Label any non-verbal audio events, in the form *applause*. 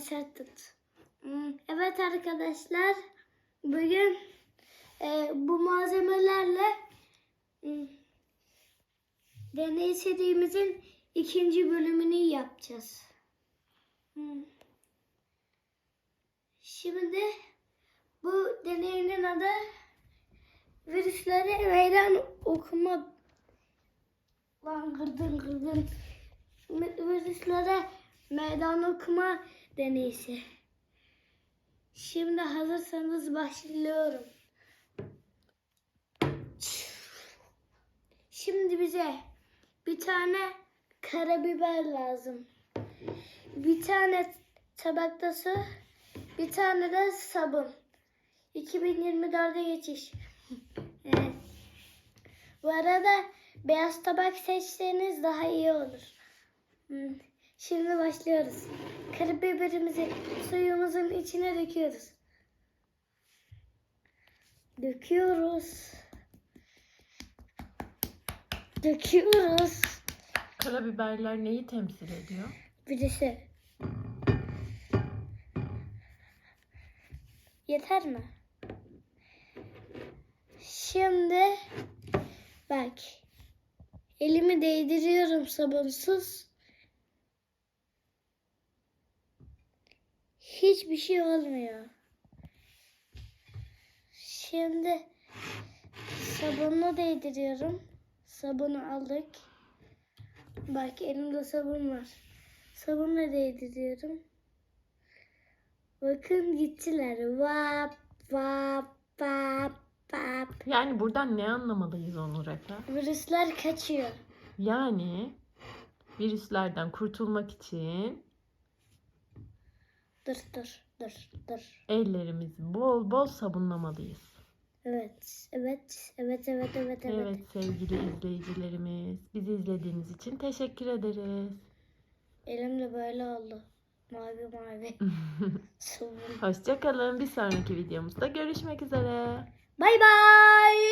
Sert tut. Hmm, Evet arkadaşlar. Bugün e, bu malzemelerle hmm, deney serimizin ikinci bölümünü yapacağız. Hmm. Şimdi bu deneyin adı virüslere meydan okuma lan kırdın kırdın virüslere meydan okuma deneysi. Şimdi hazırsanız başlıyorum. Şimdi bize bir tane karabiber lazım. Bir tane tabakta su, bir tane de sabun. 2024'e geçiş. *laughs* Evet. Bu arada beyaz tabak seçseniz daha iyi olur. Hmm. Şimdi başlıyoruz. Karabiberimizi suyumuzun içine döküyoruz. Döküyoruz. Döküyoruz. Karabiberler neyi temsil ediyor? Birisi. Yeter mi? Şimdi bak. Elimi değdiriyorum sabunsuz. Hiçbir şey olmuyor. Şimdi sabunla değdiriyorum. Sabunu aldık. Bak elimde sabun var. Sabunla değdiriyorum. Bakın gittiler. Vap vap vap vap. Yani buradan ne anlamalıyız Onur Efe? Virüsler kaçıyor. Yani virüslerden kurtulmak için Dur dur dur dur. ellerimizi bol bol sabunlamalıyız. Evet evet evet evet evet evet. Evet sevgili izleyicilerimiz, bizi izlediğiniz için teşekkür ederiz. Elim de böyle oldu. Mavi mavi. *laughs* Hoşçakalın. Bir sonraki videomuzda görüşmek üzere. Bay bay.